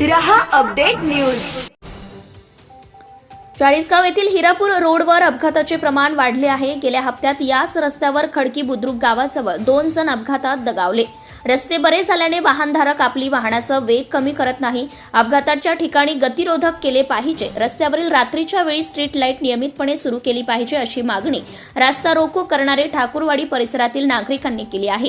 रहा update news. Chalisgaon येथील हिरापूर रोडवर अपघाताचे प्रमाण वाढले आहे. गेल्या हप्त्यात याच रस्त्यावर खडकी बुद्रुक गावाजवळ दोन जण अपघातात दगावले. रस्ते बरे झाल्याने वाहनधारक आपली वाहनाचा वेग कमी करत नाही. अपघाताच्या ठिकाणी गतिरोधक केले पाहिजे. रस्त्यावरील रात्रीच्या वेळी स्ट्रीट लाइट नियमितपणे सुरू केली पाहिजे अशी मागणी रास्ता रोको करणारे ठाकूरवाडी परिसरातील नागरिकांनी केली आहे.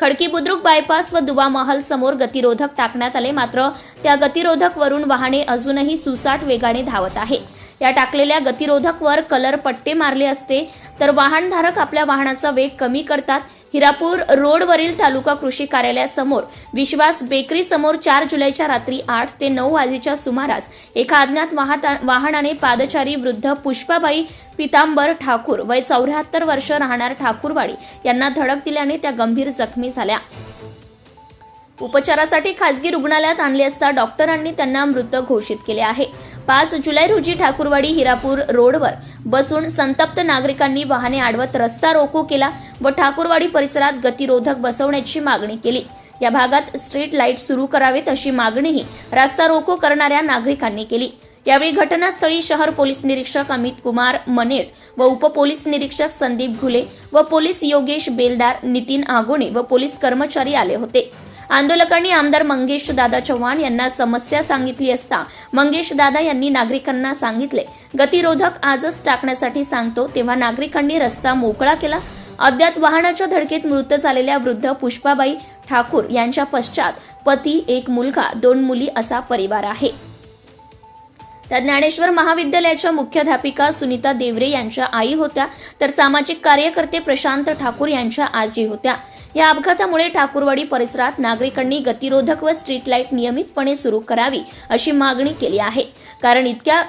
खडकी बुद्रुक बायपास व दुवा महल समोर गतिरोधक टाकण्यात आले. मात्र त्या गतिरोधक वरून वाहने अजूनही सुसाट वेगाने धावत आहे या टाकलेल्या गतिरोधकवर कलर पट्टे मारले असते तर वाहनधारक आपल्या वाहनाचा वेग कमी करतात. हिरापूर रोडवरील तालुका कृषी कार्यालयासमोर विश्वास बेकरी समोर चार जुलैच्या रात्री आठ ते नऊ वाजेच्या सुमारास एका अज्ञात वाहता- वाहनाने पादचारी वृद्ध पुष्पाबाई पितांबर ठाकूर वय चौऱ्याहत्तर वर्ष राहणार ठाकूरवाडी यांना धडक दिल्याने त्या गंभीर जखमी झाल्या. उपचारासाठी खासगी रुग्णालयात आणले असता डॉक्टरांनी त्यांना मृत घोषित केले आहे. पाच जुलै रोजी ठाकूरवाडी हिरापूर रोडवर बसून संतप्त नागरिकांनी वाहने आडवत रस्ता रोको केला व ठाकूरवाडी परिसरात गतिरोधक बसवण्याची मागणी केली. या भागात स्ट्रीट लाइट सुरू करावेत अशी मागणीही रस्ता रोको करणाऱ्या नागरिकांनी केली. यावेळी घटनास्थळी शहर पोलीस निरीक्षक अमित कुमार मनेर व उपपोलीस निरीक्षक संदीप घुले व पोलीस योगेश बेलदार नितीन आगोणे व पोलीस कर्मचारी आले होते. आंदोलकांनी आमदार मंगेश दादा चव्हाण यांना समस्या सांगितली असता मंगेश दादा यांनी नागरिकांना सांगितले गतिरोधक आजच टाकण्यासाठी सांगतो तेव्हा नागरिकांनी रस्ता मोकळा केला. अज्ञात वाहनाच्या धडकेत मृत झालेल्या वृद्ध पुष्पाबाई ठाकूर यांच्या पश्चात पती एक मुलगा दोन मुली असा परिवार आहे. त्या ज्ञानेश्वर महाविद्यालयाच्या मुख्याध्यापिका सुनीता देवरे यांच्या आई होत्या. तर सामाजिक कार्यकर्ते प्रशांत ठाकूर यांच्या आजी होत्या. या अपघातामुळे ठाकूरवाडी परिसरात नागरिकांनी गतिरोधक व स्ट्रीट लाइट नियमितपणे सुरू करावी अशी मागणी केली आहे. कारण इतक्या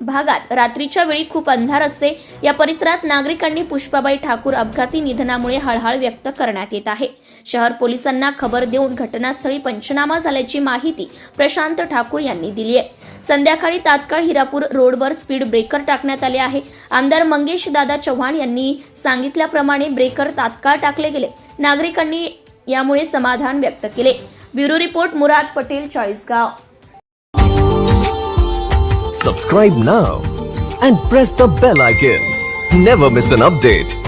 भागात रात्रीच्या वेळी खूप अंधार असते. या परिसरात नागरिकांनी पुष्पाबाई ठाकूर अपघाती निधनामुळे हळहळ व्यक्त करण्यात येत आहे. शहर पोलिसांना खबर देऊन घटनास्थळी पंचनामा झाल्याची माहिती प्रशांत ठाकूर यांनी दिली आहे. संध्याकाळी तात्काळ हिरापूर रोडवर स्पीड ब्रेकर टाकण्यात आले आहे. आमदार मंगेश दादा चव्हाण यांनी सांगितल्याप्रमाणे ब्रेकर तात्काळ टाकले गेले. नागरिकांनी यामुळे समाधान व्यक्त केले. Bureau report Murad Patel Chalisgaon. Subscribe now and press the bell icon never miss an update